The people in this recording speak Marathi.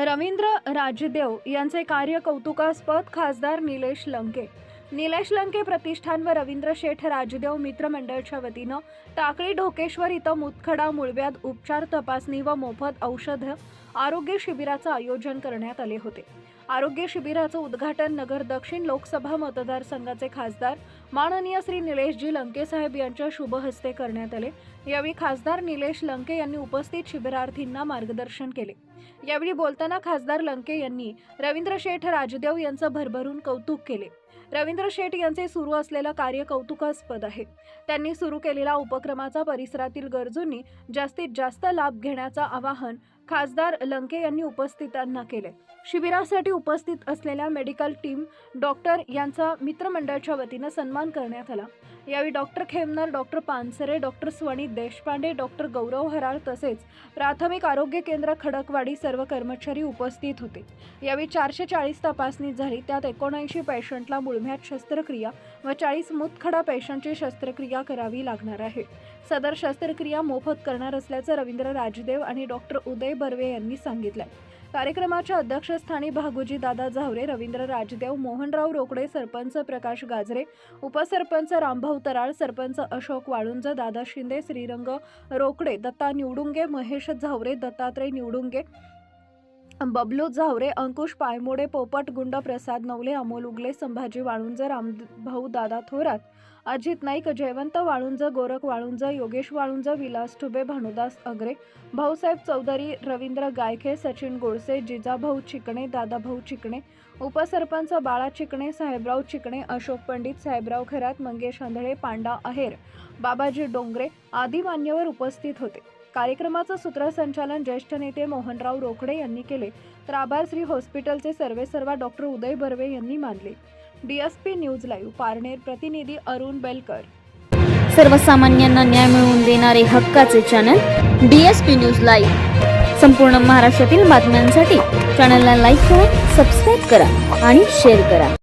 रवींद्र राजदेव यांचे कार्य कौतुकास्पद खासदार निलेश लंके. निलेश लंके प्रतिष्ठान व रवींद्र शेठ राजदेव मित्रमंडळच्या वतीनं टाकळी ढोकेश्वर इथं मुतखडा मुळव्यात उपचार तपासणी व मोफत औषध आरोग्य शिबिराचं आयोजन करण्यात आले होते. आरोग्य शिबिराचं उद्घाटन नगर दक्षिण लोकसभा मतदारसंघाचे खासदार माननीय श्री निलेशजी लंके साहेब यांच्या शुभ हस्ते करण्यात आले. यावेळी खासदार निलेश लंके यांनी उपस्थित शिबिरार्थींना मार्गदर्शन केले. यावेळी बोलताना खासदार लंके यांनी रवींद्र शेठ राजदेव यांचं भरभरून कौतुक केले. रवींद्र शेठ यांचे सुरू असलेलं कार्य कौतुकास्पद आहे. त्यांनी सुरू केलेल्या उपक्रमाचा परिसरातील गरजूंनी जास्तीत जास्त लाभ घेण्याचं आवाहन खासदार लंके यांनी उपस्थितांना केले. शिबिरासाठी उपस्थित असलेल्या मेडिकल टीम डॉक्टर यांचा मित्रमंडळाच्या वतीनं सन्मान करण्यात आला. यावेळी doctor Khemnar doctor Pansare doctor Swani Deshpande doctor Gaurav Haral तसेच प्राथमिक आरोग्य केंद्र खडकवाडी सर्व कर्मचारी उपस्थित होते. यावेळी चारशे चाळीस तपासणी झाली. त्यात एकोणऐंशी पेशंटला मुळम्यात शस्त्रक्रिया व चाळीस मुतखडा पेशंटची शस्त्रक्रिया करावी लागणार आहे. सदर शस्त्रक्रिया मोफत करणार असल्याचं रवींद्र राजदेव आणि डॉक्टर उदय बर्वे यांनी सांगितलं कार्यक्रमाच्या अध्यक्षस्थानी भागोजी दादा झावरे रवींद्र राजदेव मोहनराव रोकडे सरपंच प्रकाश गाजरे उपसरपंच रामभाऊ तराळ सरपंच अशोक वाळुंज दादा शिंदे श्रीरंग रोकडे दत्ता निवडुंगे महेश झावरे दत्तात्रय निवडुंगे बबलू झावरे अंकुश पायमोडे पोपट गुंड प्रसाद नवले अमोल उगले संभाजी वाळुंज राम भाऊ दादा थोरात अजित नाईक जयवंत वाळुंज गोरख वाळुंज योगेश वाळुंज विलास ठुबे भानुदास अग्रे भाऊसाहेब चौधरी रवींद्र गायखे सचिन गोडसे जिजाभाऊ चिकणे दादाभाऊ चिकणे उपसरपंच बाळा चिकणे साहेबराव चिकणे अशोक पंडित साहेबराव खरात मंगेश आंधळे पांडा अहेर बाबाजी डोंगरे आदी मान्यवर उपस्थित होते. कार्यक्रमाचं सूत्रसंचालन ज्येष्ठ नेते मोहनराव रोकडे यांनी केले. तर आभार श्री हॉस्पिटलचे सर्वेसर्वा डॉक्टर उदय बर्वे यांनी मानले. डीएसपी न्यूज लाईव्ह पारनेर प्रतिनिधी अरुण बेलकर. सर्वसामान्यांना न्याय मिळवून देणारे हक्काचे channel D S P news live. संपूर्ण महाराष्ट्रातील बातम्यांसाठी चॅनलला लाईक करा सबस्क्राईब करा आणि शेअर करा.